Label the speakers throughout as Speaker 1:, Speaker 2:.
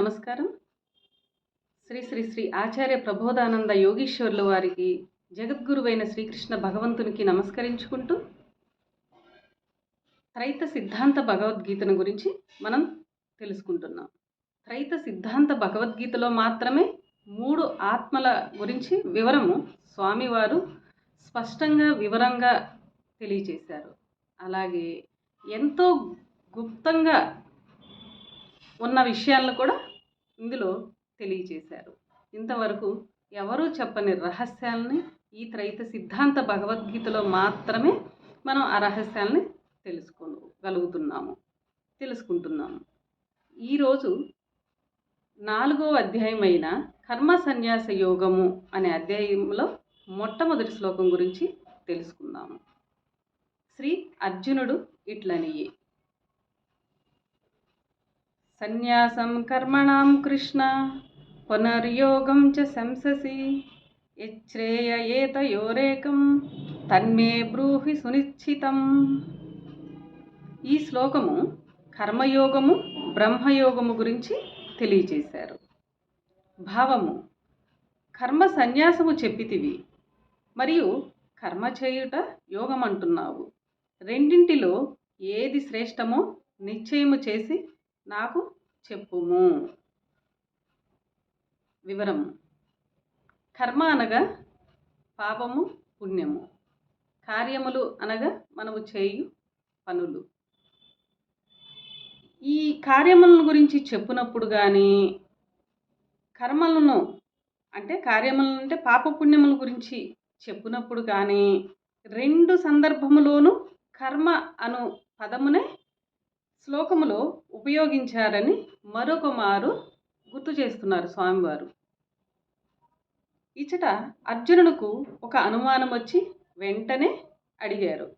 Speaker 1: నమస్కారం. శ్రీ ఆచార్య ప్రబోధానంద యోగీశ్వర్ల వారికి జగద్గురువైన శ్రీకృష్ణ భగవంతునికి నమస్కరించుకుంటూ త్రైత సిద్ధాంత భగవద్గీతను గురించి మనం తెలుసుకుంటున్నాం. త్రైత సిద్ధాంత భగవద్గీతలో మాత్రమే మూడు ఆత్మల గురించి వివరము స్వామివారు స్పష్టంగా వివరంగా తెలియచేశారు. అలాగే ఎంతో గుప్తంగా ఉన్న విషయాలను కూడా ఇందులో తెలియచేశారు. ఇంతవరకు ఎవరూ చెప్పని రహస్యాలని ఈ త్రైత సిద్ధాంత భగవద్గీతలో మాత్రమే మనం ఆ రహస్యాలని తెలుసుకోగలుగుతున్నాము తెలుసుకుంటున్నాము. ఈరోజు నాలుగో అధ్యాయమైన కర్మ సన్యాస యోగము అనే అధ్యాయంలో మొట్టమొదటి శ్లోకం గురించి తెలుసుకుందాము. శ్రీ అర్జునుడు ఇట్లనియే సన్యాసం కర్మణాం కృష్ణ పునర్యోగం చ శంససి యచ్రేయ ఏతయోరేకం తన్మే బ్రూహి సునిశ్చితం. ఈ శ్లోకము కర్మయోగము బ్రహ్మయోగము గురించి తెలియజేశారు భావము కర్మ సన్యాసము చెప్పితివి మరియు కర్మ చేయుట యోగం అంటున్నావు రెండింటిలో ఏది శ్రేష్టమో నిశ్చయము చేసి నాకు చెప్పుము. వివరము. కర్మ అనగా పాపము పుణ్యము. కార్యములు అనగా మనము చేయు పనులు. ఈ కార్యములను గురించి చెప్పునప్పుడు కానీ కర్మలను అంటే కార్యములను అంటే పాప పుణ్యముల గురించి చెప్పునప్పుడు కానీ రెండు సందర్భములోనూ కర్మ అను పదమునే శ్లోకములో ఉపయోగించారని మరొక మారు గుర్తు చేస్తున్నారు స్వామివారు. ఇచ్చట అర్జునునకు ఒక అనుమానం వచ్చి వెంటనే అడిగారు.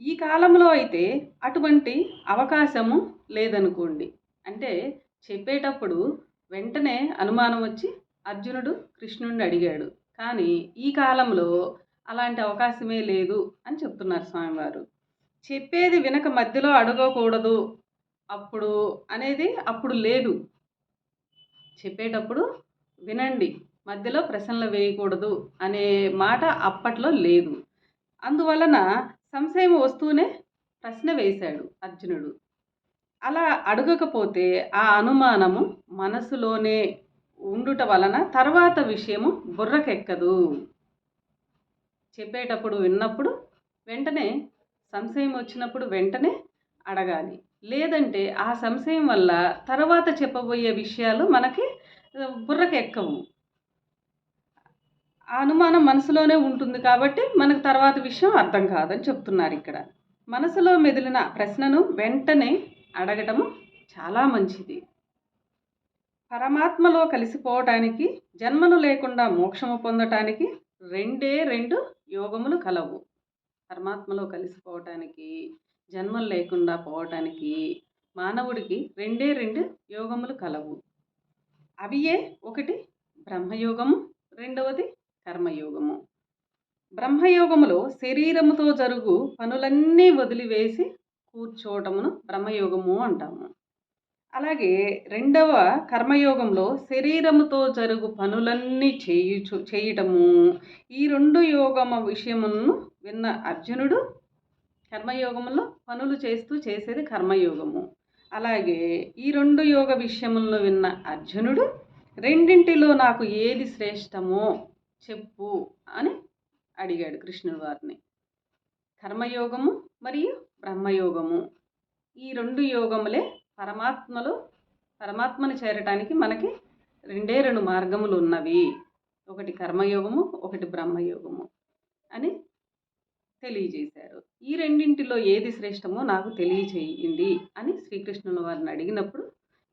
Speaker 1: ఈ కాలంలో అయితే అటువంటి అవకాశము లేదనుకోండి. అంటే చెప్పేటప్పుడు వెంటనే అనుమానం వచ్చి అర్జునుడు కృష్ణుడిని అడిగాడు. కానీ ఈ కాలంలో అలాంటి అవకాశమే లేదు అని చెప్తున్నారు స్వామివారు. చెప్పేది వినక మధ్యలో అడగకూడదు. అప్పుడు అనేది అప్పుడు లేదు. చెప్పేటప్పుడు వినండి. మధ్యలో ప్రశ్నలు వేయకూడదు అనే మాట అప్పట్లో లేదు. అందువలన సంశయం వస్తూనే ప్రశ్న వేశాడు అర్జునుడు. అలా అడగకపోతే ఆ అనుమానము మనసులోనే ఉండుట వలన తర్వాత విషయము బుర్రకెక్కదు. చెప్పేటప్పుడు విన్నప్పుడు వెంటనే సంశయం వచ్చినప్పుడు వెంటనే అడగాలి. లేదంటే ఆ సంశయం వల్ల తర్వాత చెప్పబోయే విషయాలు మనకి బుర్రకెక్కవు. ఆ అనుమానం మనసులోనే ఉంటుంది కాబట్టి మనకు తర్వాత విషయం అర్థం కాదని చెప్తున్నారు ఇక్కడ. మనసులో మెదిలిన ప్రశ్నను వెంటనే అడగటము చాలా మంచిది. పరమాత్మలో కలిసిపోవటానికి జన్మలు లేకుండా మోక్షము పొందటానికి రెండే రెండు యోగములు కలవు. పరమాత్మలో కలిసిపోవటానికి జన్మలు లేకుండా పోవటానికి మానవుడికి రెండే రెండు యోగములు కలవు. అవియే ఒకటి బ్రహ్మయోగము రెండవది కర్మయోగము. బ్రహ్మయోగములో శరీరముతో జరుగు పనులన్నీ వదిలివేసి కూర్చోవటమును బ్రహ్మయోగము అంటాము. అలాగే రెండవ కర్మయోగంలో శరీరముతో జరుగు పనులన్నీ చేయుచు చేయటము. ఈ రెండు యోగమ విషయమును విన్న అర్జునుడు కర్మయోగంలో పనులు చేస్తూ చేసేది కర్మయోగము. అలాగే ఈ రెండు యోగ విషయములను విన్న అర్జునుడు రెండింటిలో నాకు ఏది శ్రేష్టమో చెప్పు అని అడిగాడు కృష్ణుడు వారిని. కర్మయోగము మరియు బ్రహ్మయోగము. ఈ రెండు యోగములే పరమాత్మలో పరమాత్మను చేరటానికి మనకి రెండే రెండు మార్గములు ఉన్నవి. ఒకటి కర్మయోగము ఒకటి బ్రహ్మయోగము అని తెలియజేశారు. ఈ రెండింటిలో ఏది శ్రేష్టమో నాకు తెలియచేయండి అని శ్రీకృష్ణుని వారిని అడిగినప్పుడు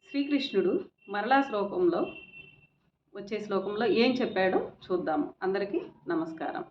Speaker 1: శ్రీకృష్ణుడు మరలా శ్లోకంలో వచ్చే శ్లోకంలో ఏం చెప్పాడో చూద్దాము అందరికీ నమస్కారం.